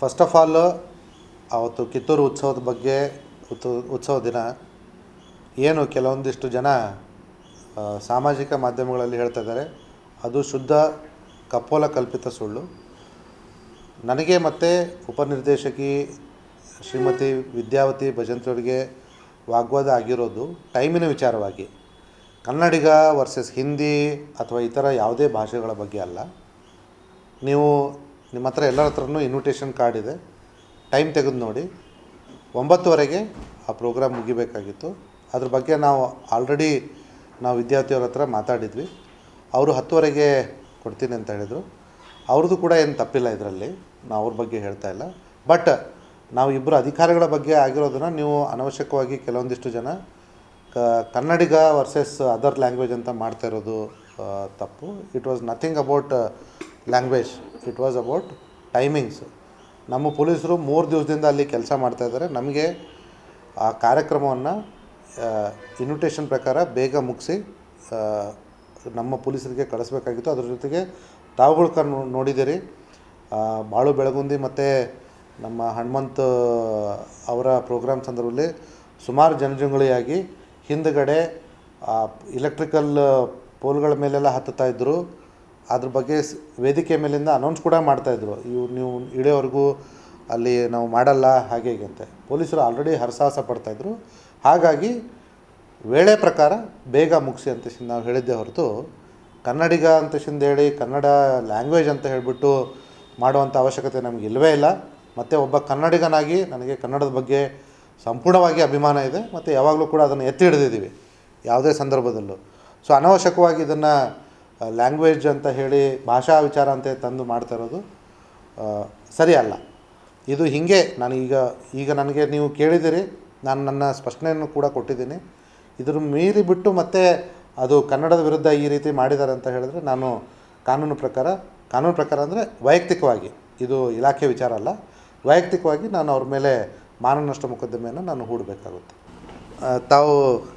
First of all ಅವತ್ತು ಕಿತ್ತೂರು ಉತ್ಸವದ ಬಗ್ಗೆ ಉತ್ಸವ ದಿನ. ಏನು ಕೆಲವೊಂದಿಷ್ಟು ಜನ ಸಾಮಾಜಿಕ ಮಾಧ್ಯಮಗಳಲ್ಲಿ ಹೇಳ್ತಾ ಇದ್ದಾರೆ. ಅದು ಶುದ್ಧ ಕಪೋಲ ಕಲ್ಪಿತ ಸುಳ್ಳು. ನನಗೆ ಮತ್ತು ಉಪನಿರ್ದೇಶಕಿ ಶ್ರೀಮತಿ ವಿದ್ಯಾವತಿ ಭಜಂತ್ರಿಯವರಿಗೆ ವಾಗ್ವಾದ ಆಗಿರೋದು ಟೈಮಿನ ವಿಚಾರವಾಗಿ. ಕನ್ನಡಿಗ ವರ್ಸಸ್ ಹಿಂದಿ ಅಥವಾ ಇತರ ಯಾವುದೇ ಭಾಷೆಗಳ ಬಗ್ಗೆ ಅಲ್ಲ. ನೀವು ನಿಮ್ಮ ಹತ್ರ ಎಲ್ಲರ ಹತ್ರನೂ ಇನ್ವಿಟೇಷನ್ ಕಾರ್ಡ್ ಇದೆ. ಟೈಮ್ ತೆಗೆದು ನೋಡಿ. ಒಂಬತ್ತುವರೆಗೆ ಆ ಪ್ರೋಗ್ರಾಮ್ ಮುಗಿಬೇಕಾಗಿತ್ತು. ಅದ್ರ ಬಗ್ಗೆ ನಾವು ಆಲ್ರೆಡಿ ನಾವು ವಿದ್ಯಾರ್ಥಿಯವ್ರ ಹತ್ರ ಮಾತಾಡಿದ್ವಿ. ಅವರು ಹತ್ತುವರೆಗೆ ಕೊಡ್ತೀನಿ ಅಂತ ಹೇಳಿದರು. ಅವ್ರದ್ದು ಕೂಡ ಏನು ತಪ್ಪಿಲ್ಲ ಇದರಲ್ಲಿ. ನಾವು ಅವ್ರ ಬಗ್ಗೆ ಹೇಳ್ತಾ ಇಲ್ಲ. ಬಟ್ ನಾವು ಇಬ್ಬರು ಅಧಿಕಾರಿಗಳ ಬಗ್ಗೆ ಆಗಿರೋದನ್ನು ನೀವು ಅನವಶ್ಯಕವಾಗಿ ಕೆಲವೊಂದಿಷ್ಟು ಜನ ಕನ್ನಡಿಗ ವರ್ಸಸ್ ಅದರ್ ಲ್ಯಾಂಗ್ವೇಜ್ ಅಂತ ಮಾಡ್ತಾ ಇರೋದು ತಪ್ಪು. It was nothing about language it was about timings ನಮ್ಮ ಪೊಲೀಸರು ಮೂರು ದಿವಸದಿಂದ ಅಲ್ಲಿ ಕೆಲಸ ಮಾಡ್ತಾ ಇದ್ದಾರೆ. ನಮಗೆ ಆ ಕಾರ್ಯಕ್ರಮವನ್ನು ಇನ್ವಿಟೇಷನ್ ಪ್ರಕಾರ ಬೇಗ ಮುಗಿಸಿ ನಮ್ಮ ಪೊಲೀಸರಿಗೆ ಕಳಿಸ್ಬೇಕಾಗಿತ್ತು. ಅದ್ರ ಜೊತೆಗೆ ತಾವುಗಳು ಕ ನೋಡಿದ್ದೀರಿ. ಬಾಳು ಬೆಳಗುಂದಿ ಮತ್ತು ನಮ್ಮ ಹನುಮಂತ ಅವರ ಪ್ರೋಗ್ರಾಮ್ ಸಂದರ್ಭದಲ್ಲಿ ಸುಮಾರು ಜನಜಂಗುಳಿಯಾಗಿ ಹಿಂದುಗಡೆ ಇಲೆಕ್ಟ್ರಿಕಲ್ ಪೋಲ್ಗಳ ಮೇಲೆಲ್ಲ ಹತ್ತುತ್ತಾ ಇದ್ದರು ಅದ್ರ ಬಗ್ಗೆ ವೇದಿಕೆ ಮೇಲಿಂದ ಅನೌನ್ಸ್ ಕೂಡ ಮಾಡ್ತಾಯಿದ್ರು ಇವ್ರು ನೀವು ಇಳಿಯೋವರೆಗೂ ಅಲ್ಲಿ ನಾವು ಮಾಡಲ್ಲ, ಹಾಗೆ ಹೀಗೆ ಅಂತೆ. ಪೊಲೀಸರು ಆಲ್ರೆಡಿ ಹರಸಾಹಸ ಪಡ್ತಾಯಿದ್ರು ಹಾಗಾಗಿ ವೇಳೆ ಪ್ರಕಾರ ಬೇಗ ಮುಗಿಸಿ ಅಂತ ನಾವು ಹೇಳಿದ್ದೆ ಹೊರತು ಕನ್ನಡಿಗ ಅಂತ ಹೇಳಿ, ಕನ್ನಡ ಲ್ಯಾಂಗ್ವೇಜ್ ಅಂತ ಹೇಳಿಬಿಟ್ಟು ಮಾಡುವಂಥ ಅವಶ್ಯಕತೆ ನಮಗೆ ಇಲ್ಲವೇ ಇಲ್ಲ. ಮತ್ತು ಒಬ್ಬ ಕನ್ನಡಿಗನಾಗಿ ನನಗೆ ಕನ್ನಡದ ಬಗ್ಗೆ ಸಂಪೂರ್ಣವಾಗಿ ಅಭಿಮಾನ ಇದೆ ಮತ್ತು ಯಾವಾಗಲೂ ಕೂಡ ಅದನ್ನು ಎತ್ತಿ ಹಿಡಿದಿದ್ದೀವಿ ಯಾವುದೇ ಸಂದರ್ಭದಲ್ಲೂ. ಸೊ ಅನವಶ್ಯಕವಾಗಿ ಇದನ್ನು ಲ್ಯಾಂಗ್ವೇಜ್ ಅಂತ ಹೇಳಿ ಭಾಷಾ ವಿಚಾರ ಅಂತ ತಂದು ಮಾಡ್ತಾ ಇರೋದು ಆ, ಸರಿ ಅಲ್ಲ. ಇದು ಹೀಗೆ ನಾನು ಈಗ ಈಗ ನನಗೆ ನೀವು ಕೇಳಿದಿರಿ ನಾನು ನನ್ನ ಸ್ಪಷ್ಟನೆಯನ್ನು ಕೂಡ ಕೊಟ್ಟಿದ್ದೀನಿ. ಇದ್ರ ಮೀರಿ ಬಿಟ್ಟು ಮತ್ತೆ ಅದು ಕನ್ನಡದ ವಿರುದ್ಧ ಈ ರೀತಿ ಮಾಡಿದ್ದಾರೆ ಅಂತ ಹೇಳಿದ್ರೆ ನಾನು ಕಾನೂನು ಪ್ರಕಾರ ಕಾನೂನು ಪ್ರಕಾರ ಅಂದರೆ ವೈಯಕ್ತಿಕವಾಗಿ ಇದು ಇಲಾಖೆ ವಿಚಾರ ಅಲ್ಲ. ವೈಯಕ್ತಿಕವಾಗಿ ನಾನು ಅವ್ರ ಮೇಲೆ ಮಾನನಷ್ಟ ಮೊಕದ್ದಮೆಯನ್ನು ನಾನು ಹೂಡಬೇಕಾಗುತ್ತೆ. ತಾವು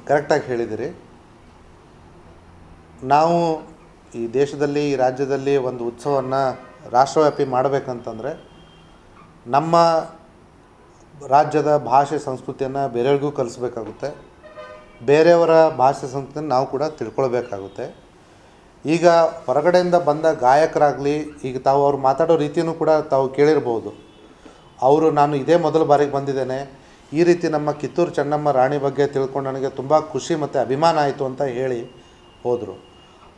ಕರೆಕ್ಟಾಗಿ ಹೇಳಿದಿರಿ. ನಾವು ಈ ದೇಶದಲ್ಲಿ, ಈ ರಾಜ್ಯದಲ್ಲಿ ಒಂದು ಉತ್ಸವವನ್ನು ರಾಷ್ಟ್ರವ್ಯಾಪಿ ಮಾಡಬೇಕಂತಂದರೆ ನಮ್ಮ ರಾಜ್ಯದ ಭಾಷೆ ಸಂಸ್ಕೃತಿಯನ್ನು ಬೇರೆಯವ್ರಿಗೂ ಕಲಿಸ್ಬೇಕಾಗುತ್ತೆ. ಬೇರೆಯವರ ಭಾಷೆ ಸಂಸ್ಕೃತಿಯನ್ನು ನಾವು ಕೂಡ ತಿಳ್ಕೊಳ್ಬೇಕಾಗುತ್ತೆ. ಈಗ ಹೊರಗಡೆಯಿಂದ ಬಂದ ಗಾಯಕರಾಗಲಿ, ಈಗ ತಾವು ಅವ್ರು ಮಾತಾಡೋ ರೀತಿಯೂ ಕೂಡ ತಾವು ಕೇಳಿರ್ಬೋದು. ಅವರು ನಾನು ಇದೇ ಮೊದಲ ಬಾರಿಗೆ ಬಂದಿದ್ದೇನೆ. ಈ ರೀತಿ ನಮ್ಮ ಕಿತ್ತೂರು ಚೆನ್ನಮ್ಮ ರಾಣಿ ಬಗ್ಗೆ ತಿಳ್ಕೊಂಡು ನನಗೆ ತುಂಬ ಖುಷಿ ಮತ್ತು ಅಭಿಮಾನ ಆಯಿತು ಅಂತ ಹೇಳಿ ಹೋದರು.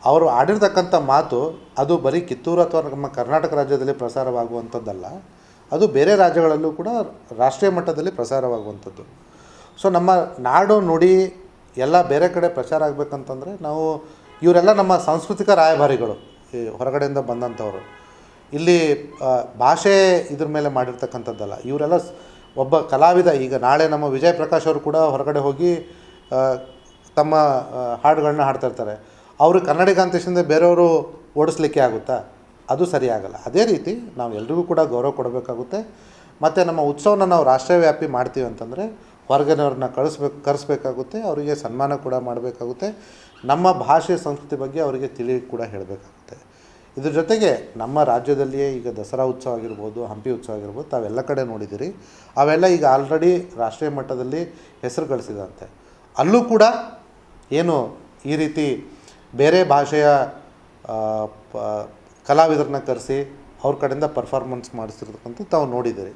ಅವರು ಆಡಿರ್ತಕ್ಕಂಥ ಮಾತು ಅದು ಬರೀ ಕಿತ್ತೂರು ಅಥವಾ ನಮ್ಮ ಕರ್ನಾಟಕ ರಾಜ್ಯದಲ್ಲಿ ಪ್ರಸಾರವಾಗುವಂಥದ್ದಲ್ಲ. ಅದು ಬೇರೆ ರಾಜ್ಯಗಳಲ್ಲೂ ಕೂಡ ರಾಷ್ಟ್ರೀಯ ಮಟ್ಟದಲ್ಲಿ ಪ್ರಸಾರವಾಗುವಂಥದ್ದು. ಸೊ ನಮ್ಮ ನಾಡು ನುಡಿ ಎಲ್ಲ ಬೇರೆ ಕಡೆ ಪ್ರಚಾರ ಆಗಬೇಕಂತಂದರೆ ನಾವು ಇವರೆಲ್ಲ ನಮ್ಮ ಸಾಂಸ್ಕೃತಿಕ ರಾಯಭಾರಿಗಳು, ಈ ಹೊರಗಡೆಯಿಂದ ಬಂದಂಥವ್ರು. ಇಲ್ಲಿ ಭಾಷೆ ಇದ್ರ ಮೇಲೆ ಮಾಡಿರ್ತಕ್ಕಂಥದ್ದಲ್ಲ. ಇವರೆಲ್ಲ ಒಬ್ಬ ಕಲಾವಿದ, ಈಗ ನಾಳೆ ನಮ್ಮ ವಿಜಯ್ ಪ್ರಕಾಶ್ ಅವರು ಕೂಡ ಹೊರಗಡೆ ಹೋಗಿ ತಮ್ಮ ಹಾಡುಗಳನ್ನ ಹಾಡ್ತಾ ಇರ್ತಾರೆ ಅವರು ಕನ್ನಡಿಗ ಅಂತ ಬೇರೆಯವರು ಓಡಿಸ್ಲಿಕ್ಕೆ ಆಗುತ್ತಾ? ಅದು ಸರಿಯಾಗಲ್ಲ. ಅದೇ ರೀತಿ ನಾವು ಎಲ್ರಿಗೂ ಕೂಡ ಗೌರವ ಕೊಡಬೇಕಾಗುತ್ತೆ. ಮತ್ತು ನಮ್ಮ ಉತ್ಸವನ ನಾವು ರಾಷ್ಟ್ರವ್ಯಾಪಿ ಮಾಡ್ತೀವಿ ಅಂತಂದರೆ, ಹೊರಗಿನವ್ರನ್ನ ಕಳಿಸ್ಬೇಕು, ಕರೆಸ್ಬೇಕಾಗುತ್ತೆ. ಅವರಿಗೆ ಸನ್ಮಾನ ಕೂಡ ಮಾಡಬೇಕಾಗುತ್ತೆ. ನಮ್ಮ ಭಾಷೆ, ಸಂಸ್ಕೃತಿ ಬಗ್ಗೆ ಅವರಿಗೆ ತಿಳಿ ಕೂಡ ಹೇಳಬೇಕಾಗುತ್ತೆ. ಇದ್ರ ಜೊತೆಗೆ ನಮ್ಮ ರಾಜ್ಯದಲ್ಲಿಯೇ ಈಗ ದಸರಾ ಉತ್ಸವ ಆಗಿರ್ಬೋದು, ಹಂಪಿ ಉತ್ಸವ ಆಗಿರ್ಬೋದು, ತಾವೆಲ್ಲ ಕಡೆ ನೋಡಿದ್ದೀರಿ ಅವೆಲ್ಲ ಈಗ ಆಲ್ರೆಡಿ ರಾಷ್ಟ್ರೀಯ ಮಟ್ಟದಲ್ಲಿ ಹೆಸರು ಗಳಿಸಿದಂತೆ. ಅಲ್ಲೂ ಕೂಡ ಏನು ಈ ರೀತಿ ಬೇರೆ ಭಾಷೆಯ ಕಲಾವಿದರನ್ನ ಕರೆಸಿ ಅವ್ರ ಕಡೆಯಿಂದ ಪರ್ಫಾರ್ಮೆನ್ಸ್ ಮಾಡಿಸಿರ್ತಕ್ಕಂಥ ತಾವು ನೋಡಿದ್ದೀರಿ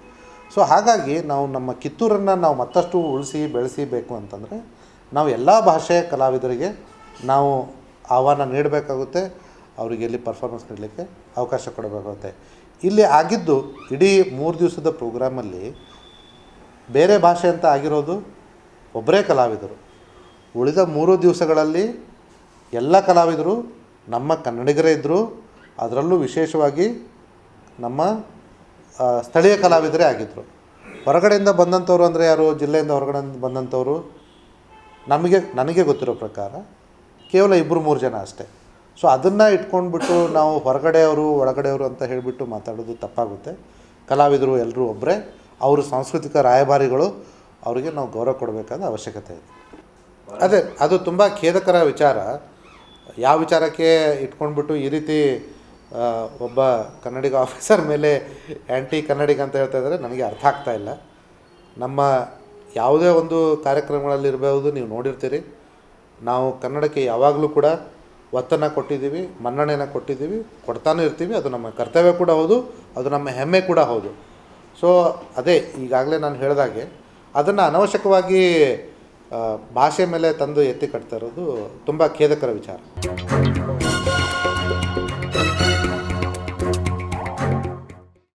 ಸೊ ಹಾಗಾಗಿ ನಾವು ನಮ್ಮ ಕಿತ್ತೂರನ್ನು ನಾವು ಮತ್ತಷ್ಟು ಉಳಿಸಿ ಬೆಳೆಸಿಬೇಕು ಅಂತಂದರೆ ನಾವು ಎಲ್ಲ ಭಾಷೆಯ ಕಲಾವಿದರಿಗೆ ನಾವು ಆಹ್ವಾನ ನೀಡಬೇಕಾಗುತ್ತೆ. ಅವರಿಗೆ ಇಲ್ಲಿ ಪರ್ಫಾರ್ಮೆನ್ಸ್ ನೀಡಲಿಕ್ಕೆ ಅವಕಾಶ ಕೊಡಬೇಕಾಗುತ್ತೆ. ಇಲ್ಲಿ ಆಗಿದ್ದು ಇಡೀ ಮೂರು ದಿವಸದ ಪ್ರೋಗ್ರಾಮಲ್ಲಿ ಬೇರೆ ಭಾಷೆ ಅಂತ ಆಗಿರೋದು ಒಬ್ಬರೇ ಕಲಾವಿದರು. ಉಳಿದ ಮೂರು ದಿವಸಗಳಲ್ಲಿ ಎಲ್ಲ ಕಲಾವಿದರು ನಮ್ಮ ಕನ್ನಡಿಗರೇ ಇದ್ದರು ಅದರಲ್ಲೂ ವಿಶೇಷವಾಗಿ ನಮ್ಮ ಸ್ಥಳೀಯ ಕಲಾವಿದರೇ ಆಗಿದ್ದರು ಹೊರಗಡೆಯಿಂದ ಬಂದಂಥವ್ರು ಅಂದರೆ ಯಾರು? ಜಿಲ್ಲೆಯಿಂದ ಹೊರಗಡೆ ಬಂದಂಥವ್ರು? ನಮಗೆ, ನನಗೆ ಗೊತ್ತಿರೋ ಪ್ರಕಾರ ಕೇವಲ ಇಬ್ಬರು ಮೂರು ಜನ ಅಷ್ಟೇ. ಸೊ ಅದನ್ನು ಇಟ್ಕೊಂಡ್ಬಿಟ್ಟು ನಾವು ಹೊರಗಡೆಯವರು, ಒಳಗಡೆಯವರು ಅಂತ ಹೇಳಿಬಿಟ್ಟು ಮಾತಾಡೋದು ತಪ್ಪಾಗುತ್ತೆ. ಕಲಾವಿದರು ಎಲ್ಲರೂ ಒಬ್ಬರೇ ಅವರು ಸಾಂಸ್ಕೃತಿಕ ರಾಯಭಾರಿಗಳು. ಅವರಿಗೆ ನಾವು ಗೌರವ ಕೊಡಬೇಕಾದ ಅವಶ್ಯಕತೆ ಇದೆ. ಅದೇ, ಅದು ತುಂಬ ಖೇದಕರ ವಿಚಾರ. ಯಾವ ವಿಚಾರಕ್ಕೆ ಇಟ್ಕೊಂಡ್ಬಿಟ್ಟು ಈ ರೀತಿ ಒಬ್ಬ ಕನ್ನಡಿಗ ಆಫೀಸರ್ ಮೇಲೆ ಆ್ಯಂಟಿ ಕನ್ನಡಿಗ ಅಂತ ಹೇಳ್ತಾ ಇದ್ದಾರೆ, ನನಗೆ ಅರ್ಥ ಆಗ್ತಾ ಇಲ್ಲ. ನಮ್ಮ ಯಾವುದೇ ಒಂದು ಕಾರ್ಯಕ್ರಮಗಳಲ್ಲಿರ್ಬೋದು ನೀವು ನೋಡಿರ್ತೀರಿ. ನಾವು ಕನ್ನಡಕ್ಕೆ ಯಾವಾಗಲೂ ಕೂಡ ಒತ್ತನ್ನು ಕೊಟ್ಟಿದ್ದೀವಿ, ಮನ್ನಣೆನ ಕೊಟ್ಟಿದ್ದೀವಿ, ಕೊಡ್ತಾನೂ ಇರ್ತೀವಿ, ಅದು ನಮ್ಮ ಕರ್ತವ್ಯ ಕೂಡ ಹೌದು, ಅದು ನಮ್ಮ ಹೆಮ್ಮೆ ಕೂಡ ಹೌದು. ಸೊ ಅದೇ, ಈಗಾಗಲೇ ನಾನು ಹೇಳಿದಾಗೆ, ಅದನ್ನು ಅನವಶ್ಯಕವಾಗಿ ಭಾಷೆ ಮೇಲೆ ತಂದು ಎತ್ತಿ ಕಟ್ತಾ ಇರೋದು ತುಂಬ ಖೇದಕರ ವಿಚಾರ.